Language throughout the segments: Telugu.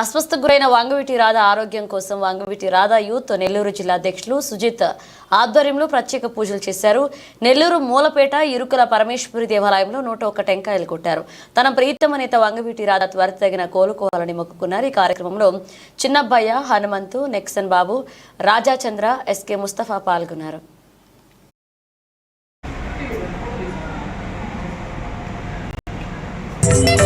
అస్వస్థకు గురైన వంగవీటి రాధ ఆరోగ్యం కోసం వంగవీటి రాధ యూత్ నెల్లూరు జిల్లా అధ్యక్షులు సుజిత్ ఆధ్వర్యంలో ప్రత్యేక పూజలు చేశారు. నెల్లూరు మూలపేట ఇరుకుల పరమేశ్వరి దేవాలయంలో నూట ఒక్క టెంకాయలు కొట్టారు. తన ప్రీతమ నేత వంగవీటి రాధ త్వరితగిన కోలుకోవాలని మొక్కుకున్నారు. ఈ కార్యక్రమంలో చిన్నబ్బయ్య హనుమంతు నెక్సన్ బాబు రాజాచంద్ర ఎస్కే ముస్తఫా పాల్గొన్నారు. నేను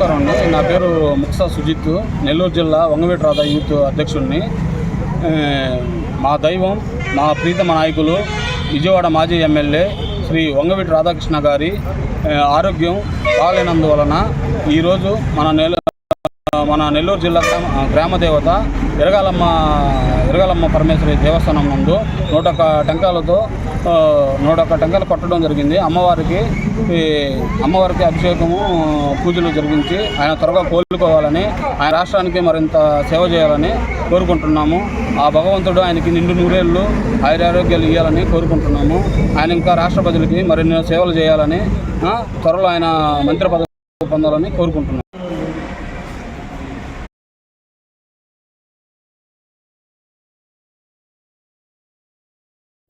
నమస్కారం అండి. నా పేరు ముక్సా సుజిత్. నెల్లూరు జిల్లా వంగవీటి రాధా యూత్ అధ్యక్షుడిని. మా దైవం మా ప్రీతమ నాయకులు విజయవాడ మాజీ ఎమ్మెల్యే శ్రీ వంగవీటి రాధాకృష్ణ గారి ఆరోగ్యం బాగాలేనందువలన ఈరోజు మన నెల మన నెల్లూరు జిల్లా గ్రామ దేవత ఎరగాలమ్మ ఎరగాలమ్మ పరమేశ్వరి దేవస్థానం నందు నూట టెంకాలతో టెంకాయలతో నూట ఒక్క టెంకాయలు కొట్టడం జరిగింది. అమ్మవారికి ఈ అమ్మవారికి అభిషేకము పూజలు జరిగించి ఆయన త్వరగా కోలుకోవాలని ఆయన రాష్ట్రానికి మరింత సేవ చేయాలని కోరుకుంటున్నాము. ఆ భగవంతుడు ఆయనకి నిండు నూరేళ్ళు ఆయురారోగ్యాలు ఇవ్వాలని కోరుకుంటున్నాము. ఆయన ఇంకా రాష్ట్ర ప్రజలకి మరిన్ని సేవలు చేయాలని త్వరలో ఆయన మంత్రి పదవి పొందాలని కోరుకుంటున్నాము.